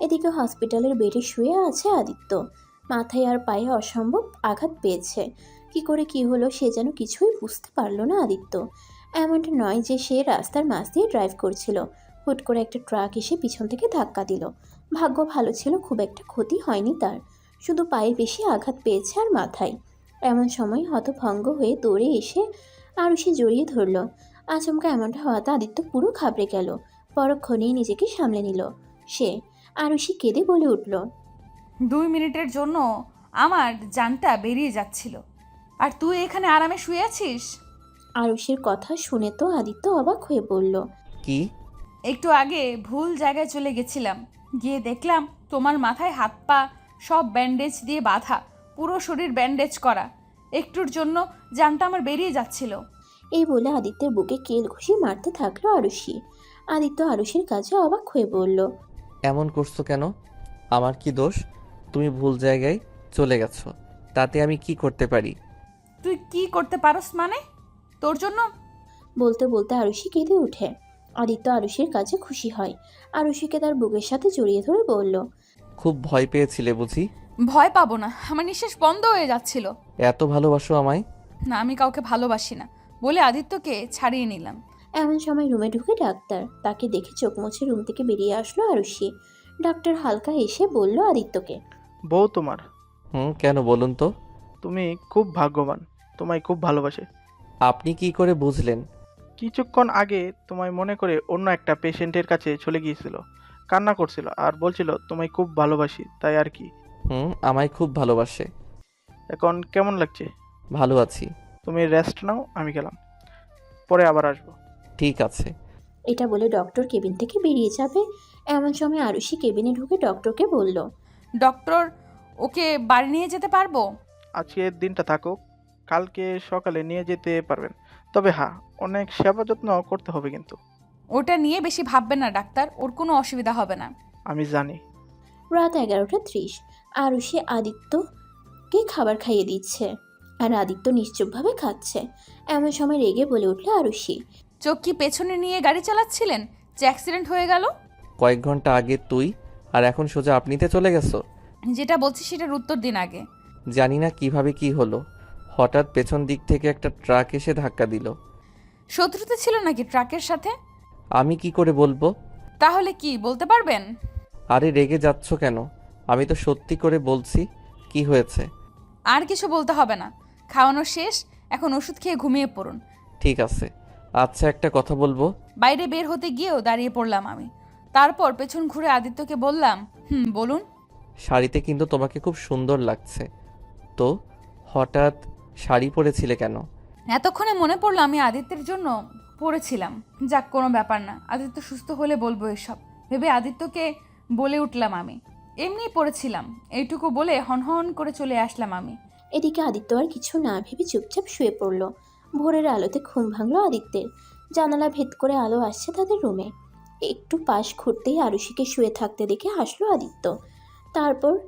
এদিকে হসপিটালের বেডে শুয়ে আছে আদিত্য। মাথায় আর পায়ে অসম্ভব আঘাত পেয়েছে। কি করে কি হলো সে যেন কিছুই বুঝতে পারল না আদিত্য। এমনটা নয় যে সে রাস্তার মাঝ দিয়ে ড্রাইভ করছিল। হুট করে একটা ট্রাক এসে পিছন থেকে ধাক্কা দিল। ভাগ্য ভালো ছিল, খুব একটা ক্ষতি হয়নি তার। শুধু পায়ে বেশি আঘাত পেয়েছে আর মাথায়। এমন সময় হতভঙ্গ হয়ে দৌড়ে এসে আরও সে জড়িয়ে ধরল। আচমকা এমনটা হওয়াতে আদিত্য পুরো ঘাবড়ে গেল। পরক্ষণেই নিজেকে সামলে নিল। সে আরুষি কেঁদে বলে উঠল দুই মিনিটের জন্য আমার জানটা বেরিয়ে যাচ্ছিল। আর তুই এখানে আরামে শুয়ে আছিস? আরুষির কথা শুনে তো আদিত্য অবাক হয়ে বলল কি? একটু আগে ভুল জায়গায় চলে গেছিলাম। গিয়ে দেখলাম তোমার মাথায় হাত পা সব ব্যান্ডেজ দিয়ে বাঁধা পুরো শরীর ব্যান্ডেজ করা। একটুর জন্য জানটা আমার বেরিয়ে যাচ্ছিল। এই বলে আদিত্যের বুকে কেল ঘুষি মারতে থাকল আরুষি। আদিত্য আরুষির কাছে অবাক হয়ে বলল এমন করছ কেন? আমার কি দোষ? তুমি ভুল জায়গায় চলে গেছো। তাতে আমি কি করতে পারি? তুই কি করতে পারস মানে? তোর জন্য? বলতে বলতে আরুষি কেঁদে ওঠে। আদিত্য আরুষির কাছে খুশি হয়। আরুষিকে তার বুকের সাথে জড়িয়ে ধরে বলল খুব ভয় পেয়েছিলে বুঝি? ভয় পাবো না। আমার নিঃশ্বাস বন্ধ হয়ে যাচ্ছিল। এত ভালোবাসো আমায়? না আমি কাউকে ভালোবাসি না। বলে আদিত্যকে ছাড়িয়ে নিলাম। এমন সময় রুমে ঢুকে ডাক্তার তাকে দেখে চোখ মুছে রুম থেকে বেরিয়ে আসলো আরুষি। ডাক্তার হালকা এসে বলল আদিত্যকে। বউ তোমার। হুম কেন বলুন তো? তুমি খুব ভাগ্যবান তোমায় খুব ভালোবাসে। আপনি কি করে বুঝলেন? কিছুক্ষণ আগে তোমায় মনে করে অন্য একটা পেশেন্টের কাছে চলে গিয়েছিল কান্না করছিল আর বলছিল তোমায় খুব ভালোবাসি তাই আর কি? হুম আমায় খুব ভালোবাসে। এখন কেমন লাগছে? ভালো আছি। তুমি রেস্ট নাও আমি গেলাম। পরে আবার আসব। ঠিক আছে। এটা বলে ডক্টর কেবিন থেকে বেরিয়ে যাবে। এমন সময় আরুষি কেবিনে ঢুকে ডক্টরকে বলল ডক্টর ওকে বাড়ি নিয়ে যেতে পারব? আজকের দিনটা থাকুক কালকে সকালে নিয়ে যেতে পারবেন। তবে হ্যাঁ অনেক সেবা যত্ন করতে হবে কিন্তু। ওটা নিয়ে বেশি ভাববেন না ডাক্তার। ওর কোনো অসুবিধা হবে না। আমি জানি। রাত এগারোটা ত্রিশ। আরুষি আদিত্যকে খাবার খাইয়ে দিচ্ছে। আর আদিত্য নিশ্চুপভাবে খাচ্ছে। এমন সময় রেগে বলে উঠল আরুষি চোখ কি পেছনে নিয়ে গাড়ি চালাচ্ছিলেন? যে অ্যাক্সিডেন্ট হয়ে গেল? কয়েক ঘণ্টা আগে তুই আর এখন সোজা আপনিতে চলে গেছো? যেটা বলছি সেটার উত্তর দিন আগে। জানি না কীভাবে কি হলো। হঠাৎ পেছন দিক থেকে একটা ট্রাক এসে ধাক্কা দিল। শত্রুতে ছিল নাকি ট্রাকের সাথে? আমি কি করে বলব? তাহলে কি বলতে পারবেন? আরে রেগে যাচ্ছ কেন? আমি তো সত্যি করে বলছি কি হয়েছে? আর কিছু বলতে হবে না। খাওয়ানো শেষ এখন ওষুধ খেয়ে ঘুমিয়ে পড়ুন। ঠিক আছে। আচ্ছা একটা কথা বলব। বাইরে বের হতে গিয়েও দাঁড়িয়ে পড়লাম আমি। তারপর পেছন ঘুরে আদিত্যকে বললাম হুম বলুন। শাড়িতে কিন্তু তোমাকে খুব সুন্দর লাগছে। তো হঠাৎ শাড়ি পরেছিলে কেন? এতক্ষণে মনে পড়ল আমি আদিত্যের জন্য পড়েছিলাম যাক কোনো ব্যাপার না। আদিত্য সুস্থ হলে বলব এসব। ভেবে আদিত্যকে বলে উঠলাম আমি। এমনিই পড়েছিলাম এইটুকু বলে হনহন করে চলে আসলাম আমি। এদিকে আদিত্য আর কিছু না ভেবে চুপচাপ শুয়ে পড়ল। ভোরের আলোতে ঘুম ভাঙলো আদিত্যের। জানালা ভেদ করে আলো আসছে তাদের রুমে। একটু পাশ ঘুরতেই আরুষিকে শুয়ে থাকতে দেখে হাসলো আদিত্য। তারপর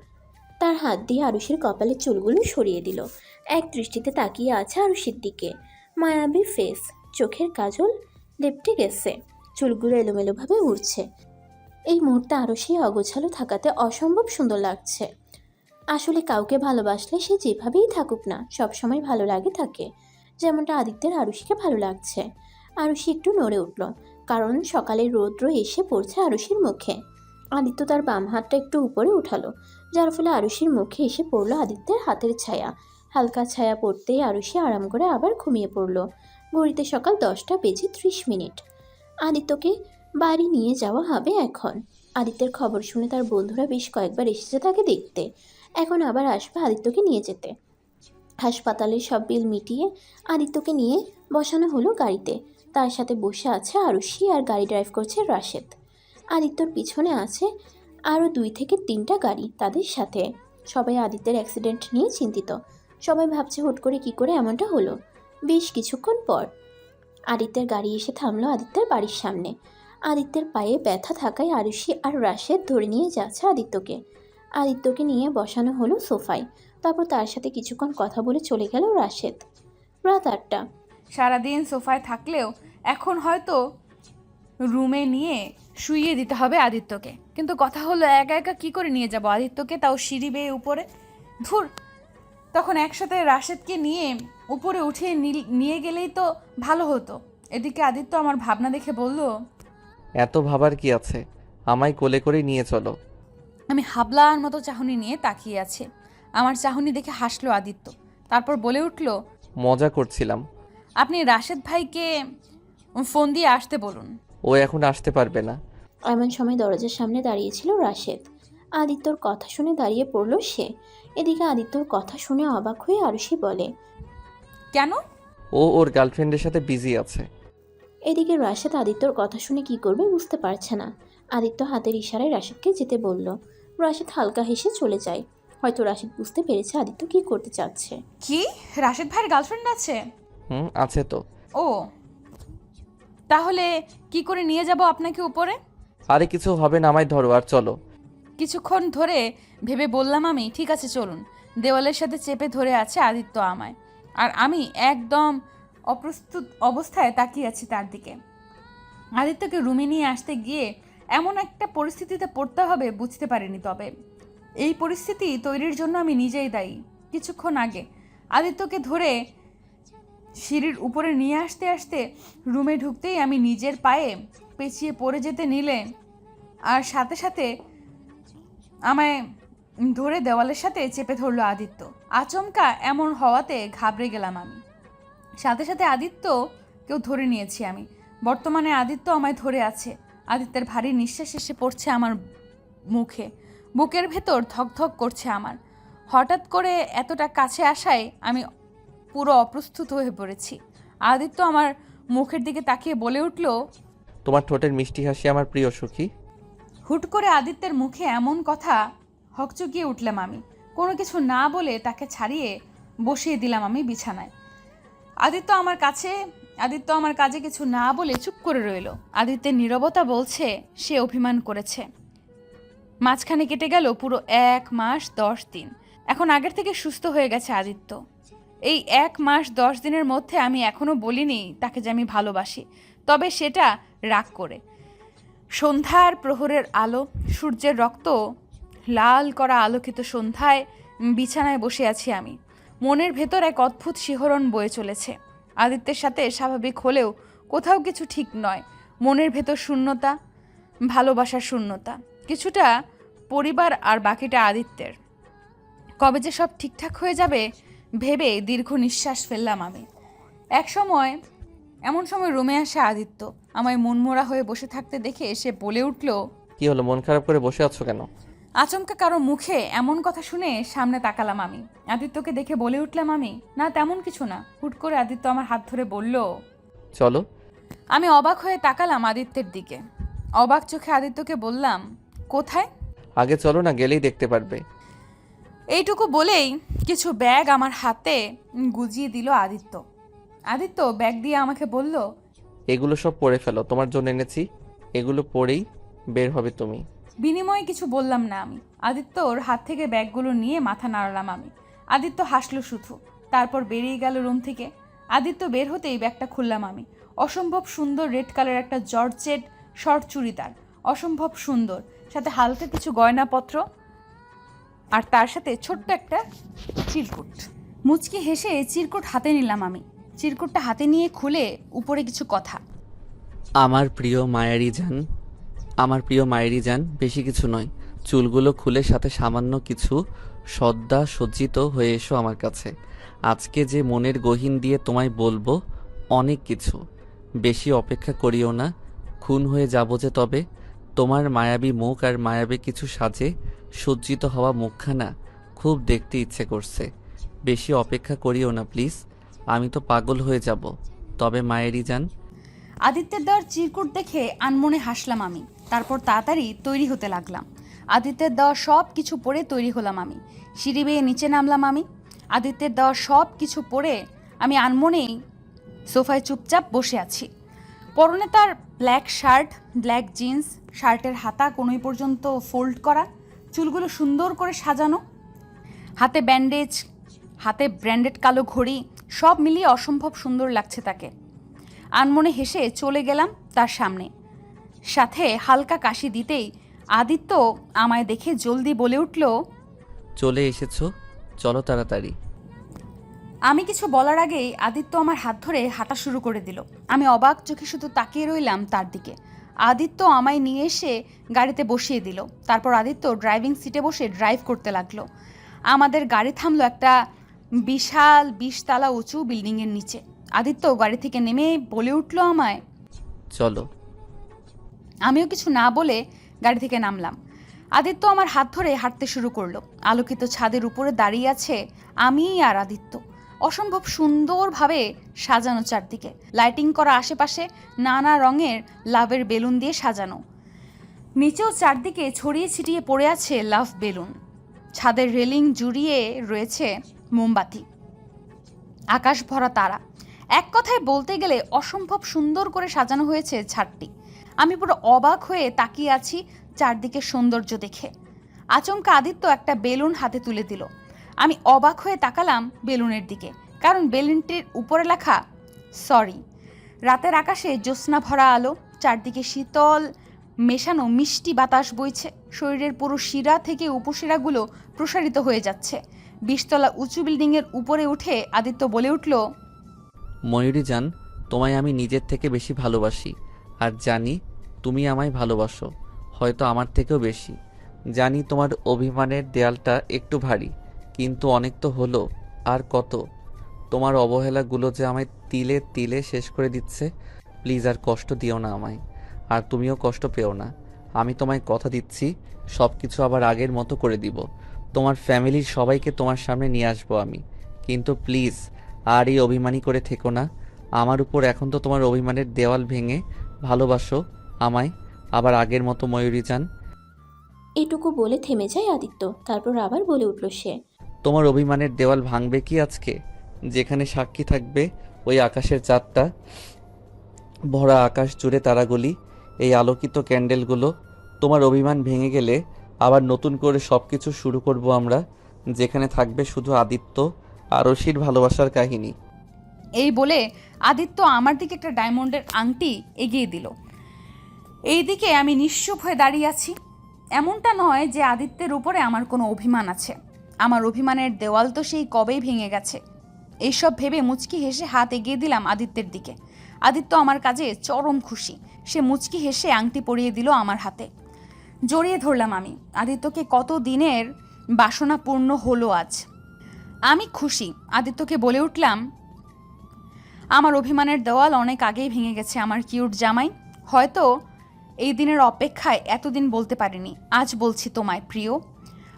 তার হাত দিয়ে আরুষির কপালের চুলগুলো সরিয়ে দিল। এক দৃষ্টিতে তাকিয়ে আছে আরুষির দিকে। মায়াবী ফেস চোখের কাজল লেপটে গেছে। চুলগুলো এলোমেলোভাবে উড়ছে। এই মুহূর্তে আরুষি অগোছালো থাকাতে অসম্ভব সুন্দর লাগছে। আসলে কাউকে ভালোবাসলে সে যেভাবেই থাকুক না, সবসময় ভালো লাগে থাকে যেমনটা আদিত্যের আরুষিকে ভালো লাগছে। আরুষি একটু নড়ে উঠল, কারণ সকালে রৌদ্র এসে পড়ছে আরুষির মুখে। আদিত্য তার বাম হাতটা একটু উপরে উঠালো, যার ফলে আরুষির মুখে এসে পড়ল আদিত্যের হাতের ছায়া। হালকা ছায়া পড়তেই আরুষি আরাম করে আবার ঘুমিয়ে পড়ল। ঘড়িতে সকাল দশটা বেজে ত্রিশ মিনিট। আদিত্যকে বাড়ি নিয়ে যাওয়া হবে এখন। আদিত্যের খবর শুনে তার বন্ধুরা বেশ কয়েকবার এসেছে তাকে দেখতে। এখন আবার আসবে আদিত্যকে নিয়ে যেতে। হাসপাতালের সব বিল মিটিয়ে আদিত্যকে নিয়ে বসানো হলো গাড়িতে। তার সাথে বসে আছে আরুষি আর গাড়ি ড্রাইভ করছে রাশেদ। আদিত্যর পিছনে আছে আরও দুই থেকে তিনটা গাড়ি তাদের সাথে। সবাই আদিত্যের অ্যাক্সিডেন্ট নিয়ে চিন্তিত। সবাই ভাবছে, হুট করে কি করে এমনটা হলো? বেশ কিছুক্ষণ পর আদিত্যের গাড়ি এসে থামলো আদিত্যের বাড়ির সামনে। আদিত্যের পায়ে ব্যথা থাকায় আরুষি আর রাশেদ ধরে নিয়ে যাচ্ছে আদিত্যকে। আদিত্যকে নিয়ে বসানো হলো সোফায়। তারপর তার সাথে কিছুক্ষণ কথা বলে চলে গেল রাশেদ। রাত আটটা। সারাদিন সোফায় থাকলেও এখন হয়তো রুমে নিয়ে শুইয়ে দিতে হবে আদিত্যকে। কিন্তু কথা হলো একা একা কি করে নিয়ে যাব? আদিত্যকে তাও সিঁড়ি বেয়ে উপরে। ধুর তখন একসাথে রাশেদকে নিয়ে উপরে উঠিয়ে নিয়ে গেলেই তো ভালো হতো। এদিকে আদিত্য আমার ভাবনা দেখে বলল এত ভাবার কি আছে? আমায় কোলে করে নিয়ে চলো। আমি হাবলার মতো চাহনি নিয়ে তাকিয়ে আছে। আমার চাহনি দেখে হাসলো আদিত্য। তারপর বলে উঠল মজা করছিলাম। আপনি রাশেদ ভাইকে ফোন দিয়ে আসতে বলুন। ও এখন আসতে পারবে না। এমন সময় দরজার সামনে দাঁড়িয়েছিল রাশেদ। আদিত্যর কথা শুনে দাঁড়িয়ে পড়ল সে। এদিকে আদিত্যর কথা শুনে অবাক হয়ে আরুষি বলে কেন? ও ওর গার্লফ্রেন্ডের সাথে বিজি আছে। এদিকে রাশেদ আদিত্যর কথা শুনে কি করবে বুঝতে পারছে না। আদিত্য হাতের ইশারায় রাশেদকে যেতে বলল। রাশেদ হালকা হেসে চলে যায়। হয়তো রাশিদ বুঝতে পেরেছে আদিত্য কি করতে চাচ্ছে। কি? রাশেদ ভাইয়ের গার্লফ্রেন্ড আছে? হুম আছে তো। ও। তাহলে কি করে নিয়ে যাব আপনাকে উপরে? আরে কিছু হবে না আমায় ধরো আর চলো। কিছুক্ষণ ধরে ভেবে বললাম আমি ঠিক আছে চলুন। দেওয়ালের সাথে চেপে ধরে আছে আদিত্য আমায়। আর আমি একদম অপ্রস্তুত অবস্থায় তাকিয়ে আছি তার দিকে। আদিত্যকে রুমে নিয়ে আসতে গিয়ে এমন একটা পরিস্থিতিতে পড়তে হবে বুঝতে পারিনি তবে। এই পরিস্থিতি তৈরির জন্য আমি নিজেই দায়ী। কিছুক্ষণ আগে আদিত্যকে ধরে সিঁড়ির উপরে নিয়ে আসতে আসতে রুমে ঢুকতেই আমি নিজের পায়ে পেঁচিয়ে পড়ে যেতে নিলে আর সাথে সাথে আমায় ধরে দেওয়ালের সাথে চেপে ধরলো আদিত্য। আচমকা এমন হওয়াতে ঘাবড়ে গেলাম আমি। সাথে সাথে আদিত্য কেউ ধরে নিয়েছি আমি। বর্তমানে আদিত্য আমায় ধরে আছে। আদিত্যের ভারী নিঃশ্বাস এসে পড়ছে আমার মুখে। বুকের ভেতর ধকধক করছে আমার। হঠাৎ করে এতটা কাছে আসায় আমি পুরো অপ্রস্তুত হয়ে পড়েছি। আদিত্য আমার মুখের দিকে তাকিয়ে বলে উঠল তোমার ঠোঁটের মিষ্টি হাসি আমার প্রিয় সুখী। হুট করে আদিত্যের মুখে এমন কথা হকচকিয়ে উঠলাম আমি। কোনো কিছু না বলে তাকে ছাড়িয়ে বসিয়ে দিলাম আমি বিছানায়। আদিত্য আমার কাছে আদিত্য আমার কাজে কিছু না বলে চুপ করে রইল। আদিত্যের নীরবতা বলছে সে অভিমান করেছে। মাঝখানে কেটে গেল পুরো এক মাস, দশ দিন। এখন আগের থেকে সুস্থ হয়ে গেছে আদিত্য। এই এক মাস, দশ দিনের মধ্যে আমি এখনও বলিনি তাকে যে আমি ভালোবাসি, তবে সেটা রাগ করে। সন্ধ্যার প্রহরের আলো, সূর্যের রক্ত, লাল করা আলোকিত সন্ধ্যায় বিছানায় বসে আছি আমি। মনের ভেতর এক অদ্ভুত শিহরণ বয়ে চলেছে। আদিত্যের সাথে স্বাভাবিক হলেও কোথাও কিছু ঠিক নয়। মনের ভেতর শূন্যতা, ভালোবাসার শূন্যতা। কিছুটা পরিবার আর বাকিটা আদিত্যের। কবে যে সব ঠিকঠাক হয়ে যাবে ভেবে দীর্ঘ নিঃশ্বাস ফেললাম আমি। এক সময় এমন সময় রুমে আসে আদিত্য। আমায় মনমোরা হয়ে বসে থাকতে দেখে সে বলে উঠল কি হলো মন খারাপ করে বসে আছো কেন? আচমকা কারও মুখে এমন কথা শুনে সামনে তাকালাম আমি। আদিত্যকে দেখে বলে উঠলাম আমি না তেমন কিছু না। হুট করে আদিত্য আমার হাত ধরে বলল চলো। আমি অবাক হয়ে তাকালাম আদিত্যের দিকে। অবাক চোখে আদিত্যকে বললাম কোথায়? আগে চলো না গেলেই দেখতে পারবে। এইটুকু বলেই কিছু ব্যাগ আমার হাতে গুজিয়ে দিল আদিত্য। আদিত্য ব্যাগ দিয়ে আমাকে বলল এগুলো সব পরে ফেলো তোমার জন্য এনেছি। এগুলো পরেই বের হবে তুমি। বিনিময়ে কিছু বললাম না আমি। আদিত্যর হাত থেকে ব্যাগগুলো নিয়ে মাথা নাড়ালাম আমি। আদিত্য হাসলো শুধু। তারপর বেরিয়ে গেল রুম থেকে। আদিত্য বের হতেই ব্যাগটা খুললাম আমি। অসম্ভব সুন্দর রেড কালার একটা জর্জেট শর্ট চুড়িদার। অসম্ভব সুন্দর। সাথে হালকা কিছু গয়নাপত্র আর তার সাথে ছোট্ট একটা চিরকুট। মুচকি হেসে চিরকুট হাতে নিলাম আমি। চিরকুটটা হাতে নিয়ে খুলে উপরে কিছু কথা। আমার প্রিয় মায়েরই যান আমার প্রিয় মায়েরই যান বেশি কিছু নয়। চুলগুলো খুলে সাথে সামান্য কিছু সদ্যা সজ্জিত হয়ে এসো আমার কাছে। আজকে যে মনের গহীন দিয়ে তোমায় বলব, অনেক কিছু। বেশি অপেক্ষা করিও না, খুন হয়ে যাব যে তবে। তোমার মায়াবী মুখ আর মায়াবী কিছু সাজে সজ্জিত হওয়া মুখখানা খুব দেখতে ইচ্ছে করছে। বেশি অপেক্ষা করিও না, প্লিজ। আমি তো পাগল হয়ে যাব। তবে মায়েরই যান। আদিত্যের দেওয়ার চিরকুট দেখে আনমনে হাসলাম আমি। তারপর তাড়াতাড়ি তৈরি হতে লাগলাম। আদিত্যের দেওয়া সব কিছু পরে তৈরি হলাম আমি। সিঁড়ি বেয়ে নিচে নামলাম আমি। আদিত্যের দেওয়া সব কিছু পরে আমি আনমনেই সোফায় চুপচাপ বসে আছি। পরনে তার ব্ল্যাক শার্ট ব্ল্যাক জিন্স শার্টের হাতা কোনোই পর্যন্ত ফোল্ড করা চুলগুলো সুন্দর করে সাজানো হাতে ব্যান্ডেজ হাতে ব্র্যান্ডেড কালো ঘড়ি সব মিলিয়ে অসম্ভব সুন্দর লাগছে তাকে। আনমনে হেসে চলে গেলাম তার সামনে। সাথে হালকা কাশি দিতেই আদিত্য আমায় দেখে জলদি বলে উঠল চলে এসেছ চলো তাড়াতাড়ি। আমি কিছু বলার আগেই আদিত্য আমার হাত ধরে হাঁটা শুরু করে দিল। আমি অবাক চোখে শুধু তাকিয়ে রইলাম তার দিকে। আদিত্য আমায় নিয়ে এসে গাড়িতে বসিয়ে দিল। তারপর আদিত্য ড্রাইভিং সিটে বসে ড্রাইভ করতে লাগল। আমাদের গাড়ি থামলো একটা বিশাল বিশতলা উঁচু বিল্ডিংয়ের নিচে। আদিত্য গাড়ি থেকে নেমে বলে উঠল আমায় চলো। আমিও কিছু না বলে গাড়ি থেকে নামলাম। আদিত্য আমার হাত ধরে হাঁটতে শুরু করল। আলোকিত ছাদের উপরে দাঁড়িয়ে আছে আমি আর আদিত্য। অসম্ভব সুন্দরভাবে সাজানো চারদিকে। লাইটিং করা আশেপাশে নানা রঙের লাভের বেলুন দিয়ে সাজানো। নিচেও চারদিকে ছড়িয়ে ছিটিয়ে পড়ে আছে লাভ বেলুন। ছাদের রেলিং জুড়িয়ে রয়েছে মোমবাতি। আকাশ ভরা তারা। এক কথায় বলতে গেলে অসম্ভব সুন্দর করে সাজানো হয়েছে ছাদটি। আমি পুরো অবাক হয়ে তাকিয়ে আছি চারদিকে সৌন্দর্য দেখে। আচমকা আদিত্য একটা বেলুন হাতে তুলে দিল। আমি অবাক হয়ে তাকালাম বেলুনের দিকে, কারণ বেলুনটির উপরে লেখা, সরি। রাতের আকাশে জ্যোৎস্না ভরা আলো, চারদিকে শীতল, মেশানো মিষ্টি বাতাস বইছে, শরীরের পুরো শিরা থেকে উপশিরাগুলো প্রসারিত হয়ে যাচ্ছে। বিশতলা উঁচু বিল্ডিংয়ের উপরে উঠে আদিত্য বলে উঠল, ময়ূরী জান, তোমায় আমি নিজের থেকে বেশি ভালোবাসি। আর জানি, তুমি আমায় ভালোবাসো, হয়তো আমার থেকেও বেশি। জানি তোমার অভিমানের দেয়ালটা একটু ভারী। কিন্তু অনেক তো হলো, আর কত? তোমার অবহেলাগুলো যে আমায় তিলে তিলে শেষ করে দিচ্ছে, প্লিজ আর কষ্ট দিও না আমায়। আর তুমিও কষ্ট পেও না। আমি তোমায় কথা দিচ্ছি সব কিছু আবার আগের মতো করে দিব। তোমার ফ্যামিলির সবাইকে তোমার সামনে নিয়ে আসব আমি। কিন্তু প্লিজ, আর এই অভিমানী করে থেকো না। আমার উপর এখন তো তোমার অভিমানের দেওয়াল ভেঙে ভালোবাসো আমায়, আবার আগের মতো ময়ূরী যান। এটুকু বলে থেমে যায় আদিত্য, তারপর আবার বলে উঠল সে। তোমার অভিমানের দেওয়াল ভাঙবে কি আজকে? যেখানে সাক্ষী থাকবে ওই আকাশের চাঁদটা, ভরা আকাশ জুড়ে তারাগুলি, এই আলোকিত ক্যান্ডেলগুলো। তোমার অভিমান ভেঙে গেলে আবার নতুন করে সব কিছু শুরু করব আমরা, যেখানে থাকবে শুধু আদিত্য আর অসির ভালোবাসার কাহিনী। এই বলে আদিত্য আমার দিকে একটা ডায়মন্ডের আংটি এগিয়ে দিল। এইদিকে আমি নিশ্চুপ হয়ে দাঁড়িয়ে আছি। এমনটা নয় যে আদিত্যের উপরে আমার কোনো অভিমান আছে। আমার অভিমানের দেওয়াল তো সেই কবেই ভেঙে গেছে। এইসব ভেবে মুচকি হেসে হাত এগিয়ে দিলাম আদিত্যের দিকে। আদিত্য আমার কাজে চরম খুশি। সে মুচকি হেসে আংটি পরিয়ে দিল আমার হাতে। জড়িয়ে ধরলাম আমি। আদিত্যকে কত দিনের বাসনা পূর্ণ হলো আজ। আমি খুশি। আদিত্যকে বলে উঠলাম, আমার অভিমানের দেওয়াল অনেক আগেই ভেঙে গেছে আমার কিউট জামাই। হয়তো এই দিনের অপেক্ষায় এতদিন বলতে পারিনি। আজ বলছি তোমায়, প্রিয়।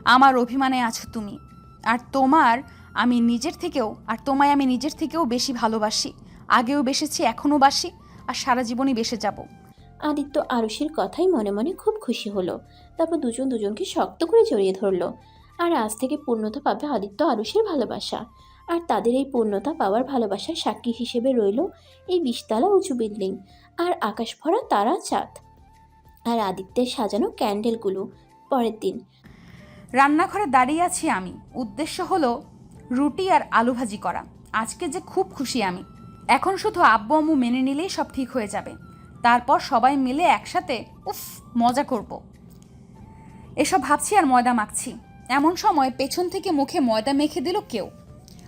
আমার অভিমানে আছো তুমি। আর তোমার আমি নিজের থেকেও, আর তোমায় আমি নিজের থেকেও বেশি ভালোবাসি। আগেও বেসেছি, এখনও বাসি, আর সারা জীবনই বেসে যাব। আদিত্য আরুষির কথাই মনে মনে খুব খুশি হলো। তারপর দুজন দুজনকে শক্ত করে জড়িয়ে ধরলো। আর আজ থেকে পূর্ণতা পাবে আদিত্য আরুষির ভালোবাসা। আর তাদের এই পূর্ণতা পাওয়ার ভালোবাসার সাক্ষী হিসেবে রইল এই বিশতলা উঁচু বিল্ডিং, আর আকাশ ভরা তারা চাঁদ। আর আদিত্যের সাজানো ক্যান্ডেলগুলো, পরের দিন রান্নাঘরে দাঁড়িয়ে আছি আমি। উদ্দেশ্য হলো রুটি আর আলু ভাজি করা। আজকে যে খুব খুশি আমি। এখন শুধু আব্বু আম্মু মেনে নিলেই সব ঠিক হয়ে যাবে। তারপর সবাই মিলে একসাথে উফ মজা করব। এসব ভাবছি আর ময়দা মাখছি। এমন সময় পেছন থেকে মুখে ময়দা মেখে দিল কেউ।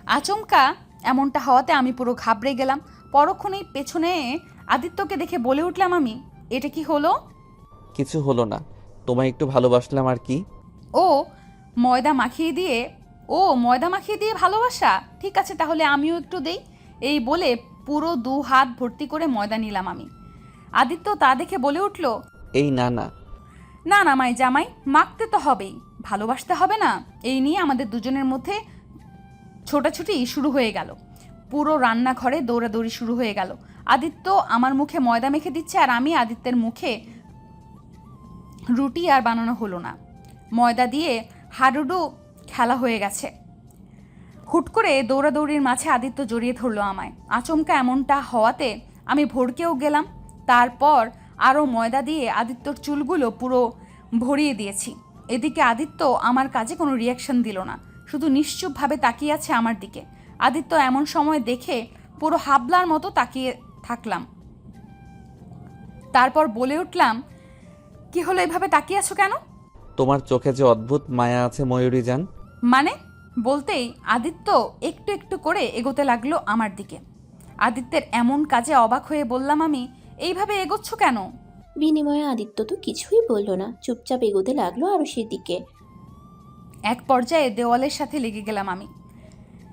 আচমকা এমনটা হওয়াতে আমি পুরো ঘাবড়ে গেলাম। পরক্ষণেই পেছনে আদিত্যকে দেখে বলে উঠলাম আমি এটা কি হলো? কিছু হলো না। তোমায় একটু ভালোবাসলাম আর কি? ও ময়দা মাখিয়ে দিয়ে ও ময়দা মাখিয়ে দিয়ে ভালোবাসা? ঠিক আছে তাহলে আমিও একটু দেই। এই বলে পুরো দু হাত ভর্তি করে ময়দা নিলাম আমি। আদিত্য তা দেখে বলে উঠল এই না না। না না মাই জামাই মাখতে তো হবেই। ভালোবাসতে হবে না? এই নিয়ে আমাদের দুজনের মধ্যে ছোটাছুটি শুরু হয়ে গেল। পুরো রান্নাঘরে দৌড়াদৌড়ি শুরু হয়ে গেল। আদিত্য আমার মুখে ময়দা মেখে দিচ্ছে আর আমি আদিত্যের মুখে রুটি আর বানানো হলো না। ময়দা দিয়ে হাডুডু খেলা হয়ে গেছে। হুট করে দৌড়াদৌড়ির মাঝে আদিত্য জড়িয়ে ধরলো আমায়। আচমকা এমনটা হওয়াতে আমি ভড়কেও গেলাম, তারপর আরও ময়দা দিয়ে আদিত্যর চুলগুলো পুরো ভরিয়ে দিয়েছি। এদিকে আদিত্য আমার কাজে কোনো রিয়াকশন দিল না, শুধু নিশ্চুপভাবে তাকিয়ে আছে আমার দিকে। আদিত্য এমন সময় দেখে পুরো হাবলার মতো তাকিয়ে থাকলাম। তারপর বলে উঠলাম, কি হলো এভাবে তাকিয়ে আছো কেন? তোমার চোখে যে অদ্ভুত মায়া আছে ময়ূরী যান মানে? বলতেই আদিত্য একটু একটু করে এগোতে লাগল আমার দিকে। আদিত্যের এমন কাজে অবাক হয়ে বললাম আমি এইভাবে এগোচ্ছ কেন? বিনিময়ে আদিত্য তো কিছুই বলল না চুপচাপ এগোতে লাগল আরুষির দিকে। এক পর্যায়ে দেওয়ালের সাথে লেগে গেলাম আমি।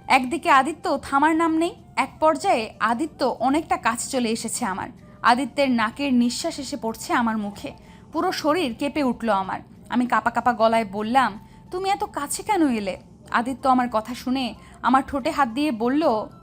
একদিকে আদিত্য থামার নাম নেই এক পর্যায়ে আদিত্য অনেকটা কাছে চলে এসেছে আমার। আদিত্যের নাকের নিঃশ্বাস এসে পড়ছে আমার মুখে। পুরো শরীর কেঁপে উঠল আমার। আমি কাপা কাপা গলায় বললাম, তুমি এত কাছে কেন এলে? আদিত্য আমার কথা শুনে আমার ঠোঁটে হাত দিয়ে বলল